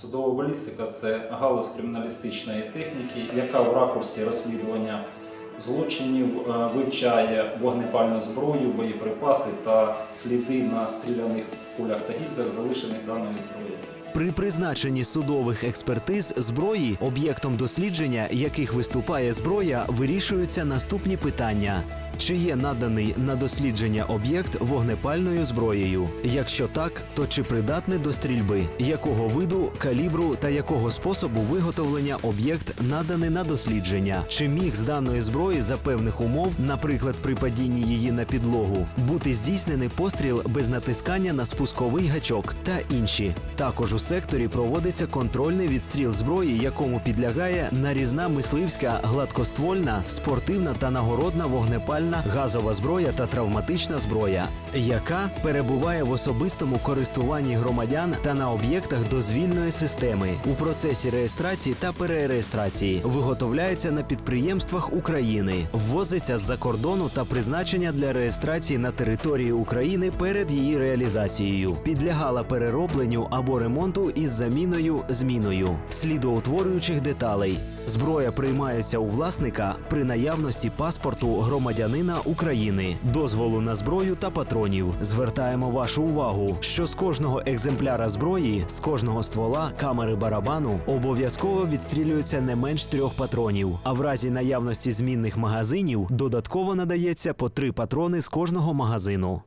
Судова балістика це галузь криміналістичної техніки, яка в ракурсі розслідування злочинів е, вивчає вогнепальну зброю, боєприпаси та сліди на стріляних кулях та гільзах, залишених даною зброєю. При призначенні судових експертиз зброї, об'єктом дослідження яких виступає зброя, вирішуються наступні питання: чи є наданий на дослідження об'єкт вогнепальною зброєю? Якщо так, то чи придатний до стрільби? Якого виду, калібру та якого способу виготовлення об'єкт наданий на дослідження? Чи міг з даної зброї за певних умов, наприклад, при падінні її на підлогу, бути здійснений постріл без натискання на спусковий гачок та інші? Також у секторі проводиться контрольний відстріл зброї, якому підлягає нарізна мисливська, гладкоствольна, спортивна та нагородна вогнепальна газова зброя та травматична зброя, яка перебуває в особистому користуванні громадян та на об'єктах дозвільної системи у процесі реєстрації та перереєстрації, виготовляється на підприємствах України, ввозиться з-за кордону та призначення для реєстрації на території України перед її реалізацією, підлягала переробленню або ремонту із заміною зміною слідоутворюючих деталей. Зброя приймається у власника при наявності паспорту громадянина України, дозволу на зброю та патронів. Звертаємо вашу увагу, що з кожного екземпляра зброї, з кожного ствола, камери барабану обов'язково відстрілюється не менш трьох патронів. А в разі наявності змінних магазинів додатково надається по три патрони з кожного магазину.